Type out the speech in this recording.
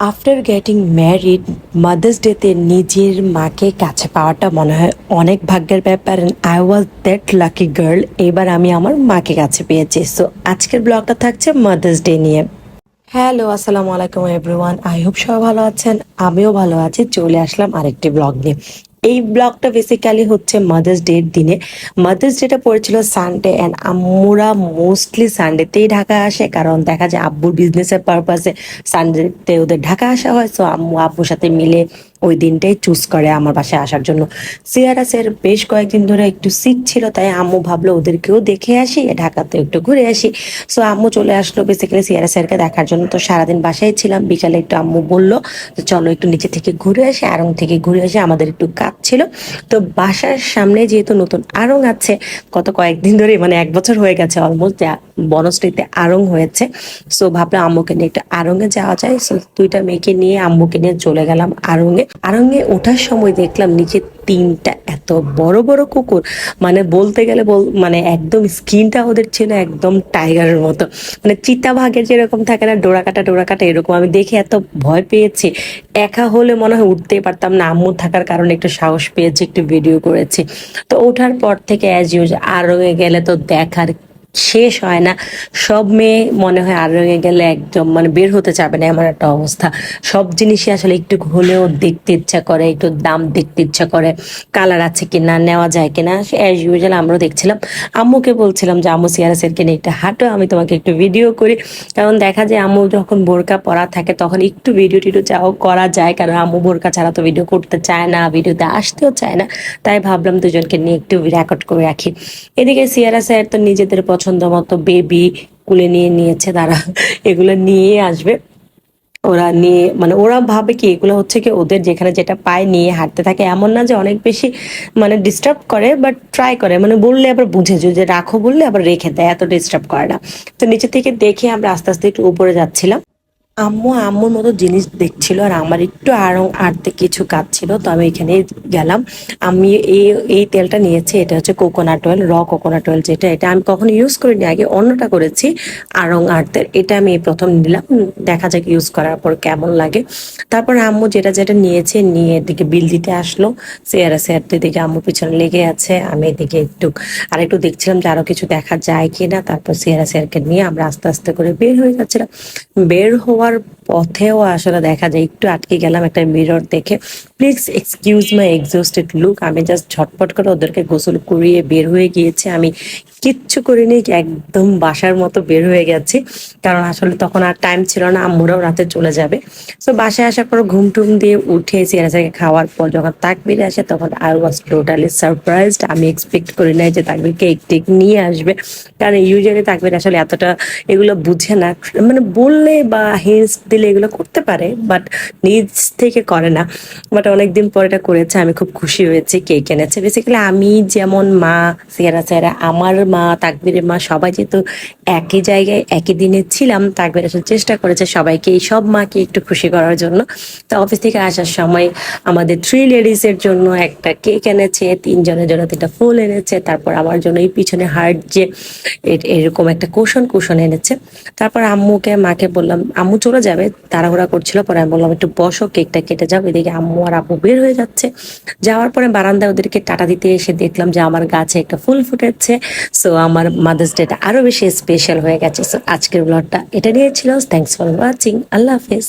After getting married mother's ডেতে নিজের মাকে কাছে পাওয়াটা মনে হয় অনেক ভাগ্যের ব্যাপার। I was that lucky girl এবার আমি আমার মাকে কাছে পেয়েছি। সো আজকের ব্লগটা থাকছে মাদার্স ডে নিয়ে। হ্যালো আসসালামু আলাইকুম এভরিওয়ান আই হোপ সবাই ভালো আছেন। আমিও ভালো আছি। চলে আসলাম আরেকটি ব্লগ নিয়ে। এই ব্লগটা বেসিক্যালি হচ্ছে মাদার্স ডের দিনে। মাদার্স ডেটা পড়েছিল সানডে অ্যান্ড আম্মুরা মোস্টলি সানডেতেই ঢাকা আসে, কারণ দেখা যায় আব্বুর বিজনেসের পারপাসে সানডেতে ওদের ঢাকা আসা হয় সো আম্মু আব্বুর সাথে মিলে ওই দিনটাই চুজ করে আমার বাসায় আসার জন্য। সিআরএসের বেশ কয়েকদিন ধরে একটু সিক ছিল, তাই আম্মু ভাবলো ওদেরকেও দেখে আসি, ঢাকাতে একটু ঘুরে আসি। সো আম্মু চলে আসলো বেসিক্যালি সিআরএস এরকে দেখার জন্য। তো সারাদিন বাসায় ছিলাম, বিকালে একটু আম্মু বলল যে, চলো একটু নিচে থেকে ঘুরে আসি। আরং থেকে ঘুরে আসি আমাদের একটু কাজ ছিল। তো বাসার সামনে যেহেতু নতুন আরং আছে, গত কয়েকদিন ধরে মানে এক বছর হয়ে গেছে অলমোস্ট বনশ্রীতে আরং হয়েছে। সো ভাবলাম আম্মুকে নিয়ে একটু আরঙে যাওয়া যায়। সো দুইটা মেয়েকে নিয়ে আম্মুকে নিয়ে চলে গেলাম আরঙে আরঙে ওঠার সময় দেখলাম নিচে তিনটা এত বড় বড় কুকুর। মানে বলতে গেলে বল মানে একদম স্কিনটা ওদের ছিল একদম টাইগারের মতো। মানে চিতাভাগের যেরকম থাকে না ডোরা কাটা ডোরা কাটা এরকম। আমি দেখে এত ভয় পেয়েছি। একা হলে মনে হয় উঠতেই পারতাম না। আম্মু থাকার কারণে একটু সাহস পেয়েছি, একটু ভিডিও করেছি। তো ওঠার পর থেকে অ্যাজ ইউজ আরঙে গেলে তো দেখার শেষ হয় না। সব মেয়ে মনে হয় আর রঙে গেলে একদম মানে বের হতে চাবে না, এমন একটা অবস্থা। সব জিনিসই আসলে একটু হলেও দেখতে ইচ্ছা করে, একটু দাম দেখতে ইচ্ছা করে, কালার আছে কিনা, নেওয়া যায় কিনা অ্যাজ ইউজুয়াল আমরাও দেখছিলাম। আম্মুকে বলছিলাম যে, আম্মু সিয়ারাসের কিনে একটু হাঁটো, আমি তোমাকে একটু ভিডিও করি। কারণ দেখা যায় আম্মু যখন বোরকা পরা থাকে, তখন একটু ভিডিও টিডিও চাও করা যায়, কারণ আম্মু বোরকা ছাড়া তো ভিডিও করতে চায় না ভিডিওতে আসতেও চায় না। তাই ভাবলাম দুজনকে নিয়ে একটু রেকর্ড করে রাখি। এদিকে সিয়ারা স্যার তো নিজেদের পছন্দ মতো বেবি কুলে নিয়ে নিয়েছে, তারা এগুলো নিয়ে আসবে। ওরা নিয়ে মানে ওরা ভাবে কি এগুলো হচ্ছে কি ওদের যেখানে যেটা পায় নিয়ে হাঁটতে থাকে। এমন না যে অনেক বেশি মানে ডিস্টার্ব করে বাট ট্রাই করে। মানে বললে আবার বুঝে যে রাখো বললে আবার রেখে দেয়, এত ডিস্টার্ব করে না। তো নিচে থেকে দেখে আমরা আস্তে আস্তে একটু উপরে যাচ্ছিলাম। আম্মু আম্মুর মতো জিনিস দেখছিল আর আমার একটু আরং আর্টে কিছু কাজ ছিল তো আমি এখানে গেলাম। আমি এই এই তেলটা নিয়েছি, এটা হচ্ছে কোকোনাট অয়েল র কোকোনাট অয়েল যেটা, এটা আমি কখনো ইউজ করিনি, আগে অন্যটা করেছি, আরং আর্টের এটা আমি প্রথম নিলাম দেখা যাক ইউজ করার পর কেমন লাগে। তারপর আম্মু যেটা যেটা নিয়েছে, নিয়ে এদিকে বিল দিতে আসলো চেয়ারে চেয়ার দিকে আম্মু পিছনে লেগে আছে, আমি এদিকে একটু, আর একটু দেখছিলাম যে আরও কিছু দেখা যায় কিনা, তারপর চেয়ারা চেয়ারকে নিয়ে আমরা আস্তে আস্তে করে বের হয়ে যাচ্ছিলাম বের হওয়ার পথেও আসলে দেখা যায়, একটু আটকে গেলাম একটা মিরর দেখে। Please excuse my exhausted look আমি জাস্ট ঝটপট করে ওদেরকে গোসল করিয়ে বের হয়ে গিয়েছে। আমি কিচ্ছু করিনি, একদম বাসার মতো বের হয়ে গেছি। কারণ আসলে তখন আর টাইম ছিল না, আম্মুরাও রাতে চলে যাবে। তো বাসায় আসার পর ঘুম টুম দিয়ে উঠে সিয়ারাসাকে খাওয়ার পর যখন তাকবির আসে, তখন আই ওয়াজ টোটালি সারপ্রাইজড আমি এক্সপেক্ট করি নাই যে তাকবির কেক টেক নিয়ে আসবে। কারণ ইউজুয়ালি তাকবির আসলে এতটা এগুলো বুঝে না। মানে বললে বা হিন্স দিলে এগুলো করতে পারে বাট নিজ থেকে করে না। বাট অনেকদিন পর এটা করেছে, আমি খুব খুশি হয়েছি কেক এনেছে। বেসিক্যালি আমি যেমন মা, সিয়ারা সিয়ারা, আমার মা, তাকবিরের মা, সবাই যেহেতু একই জায়গায়, একই দিনে ছিলাম, তাকবির আসলে চেষ্টা করেছে সবাইকে, এই সব মাকে একটু খুশি করার জন্য। তো অফিস থেকে আসার সময় আমাদের থ্রি লেডিস এর জন্য একটা কেক এনেছে, তিনজনের জন্য তিনটা ফুল এনেছে, তারপর আমার জন্য এই পিছনে হার্ট যে এরকম একটা কুশন কুশন এনেছে। তারপর আম্মুকে, মাকে বললাম, আম্মু চলে যাবে? তাড়াহুড়া করছিল, পরে আমি বললাম, একটু বসো, কেকটা কেটে যাও। এদিকে আম্মু আর আব্বু বের হয়ে যাচ্ছে। যাওয়ার পরে বারান্দা ওদেরকে টাটা দিতে এসে দেখলাম যে আমার গাছে একটা ফুল ফুটেছে। সো আমার মাদার্স ডেটা আরও বেশি স্পেশাল হয়ে গেছে। সো আজকের ব্লগটা এটা নিয়ে ছিল। থ্যাংকস ফর ওয়াচিং আল্লাহ হাফেজ।